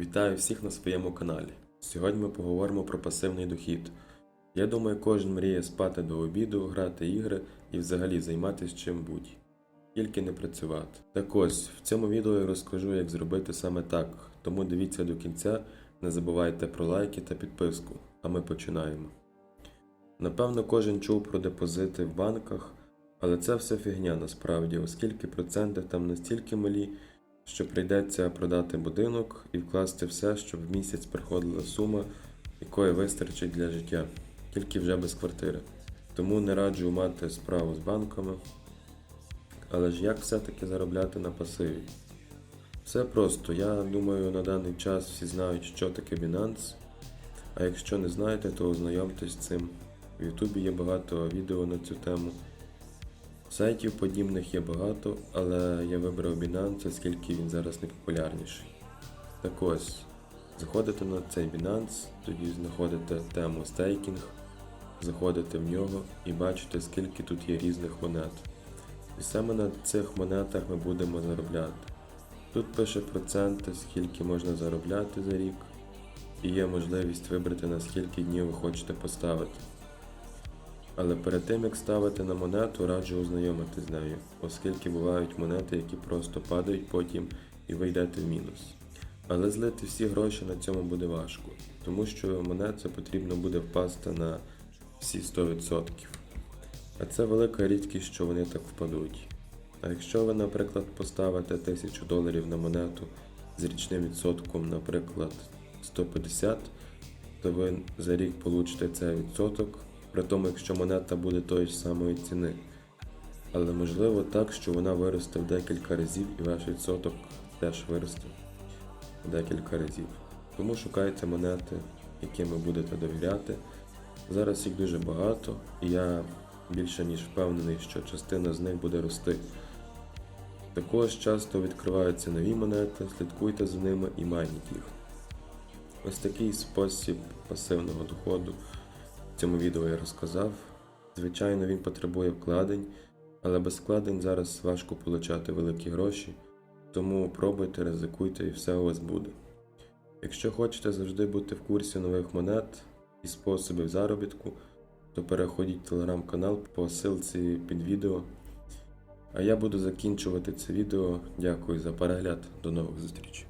Вітаю всіх на своєму каналі. Сьогодні ми поговоримо про пасивний дохід. Я думаю, кожен мріє спати до обіду, грати ігри і взагалі займатися чим будь. Тільки не працювати. Так ось, в цьому відео я розкажу, як зробити саме так, тому дивіться до кінця, не забувайте про лайки та підписку, а ми починаємо. Напевно, кожен чув про депозити в банках, але це все фігня насправді, оскільки проценти там настільки малі, що прийдеться продати будинок і вкласти все, щоб в місяць приходила сума, якої вистачить для життя, тільки вже без квартири. Тому не раджу мати справу з банками. Але ж як все-таки заробляти на пасиві? Все просто. Я думаю, на даний час всі знають, що таке Binance. А якщо не знаєте, то ознайомтесь з цим. В Ютубі є багато відео на цю тему. Сайтів подібних є багато, але я вибрав Binance, оскільки він зараз найпопулярніший. Так ось, заходите на цей Binance, тоді знаходите тему стейкінг, заходите в нього і бачите, скільки тут є різних монет. І саме на цих монетах ми будемо заробляти. Тут пише проценти, скільки можна заробляти за рік, і є можливість вибрати на скільки днів ви хочете поставити. Але перед тим як ставити на монету, раджу ознайомитись з нею, оскільки бувають монети, які просто падають потім і ви йдете в мінус. Але злити всі гроші на цьому буде важко, тому що монеті потрібно буде впасти на всі 100%. А це велика рідкість, що вони так впадуть. А якщо ви, наприклад, поставите 1000 доларів на монету з річним відсотком, наприклад, 150, то ви за рік получите цей відсоток, при тому, якщо монета буде тої ж самої ціни. Але можливо так, що вона виросте в декілька разів і ваш відсоток теж виросте в декілька разів. Тому шукайте монети, яким ви будете довіряти. Зараз їх дуже багато, і я більше ніж впевнений, що частина з них буде рости. Також часто відкриваються нові монети, слідкуйте за ними і майніть їх. Ось такий спосіб пасивного доходу цьому відео я розказав. Звичайно, він потребує вкладень, але без вкладень зараз важко отримати великі гроші, тому пробуйте, ризикуйте і все у вас буде. Якщо хочете завжди бути в курсі нових монет і способів заробітку, то переходіть в телеграм-канал по ссылці під відео. А я буду закінчувати це відео. Дякую за перегляд. До нових зустрічей.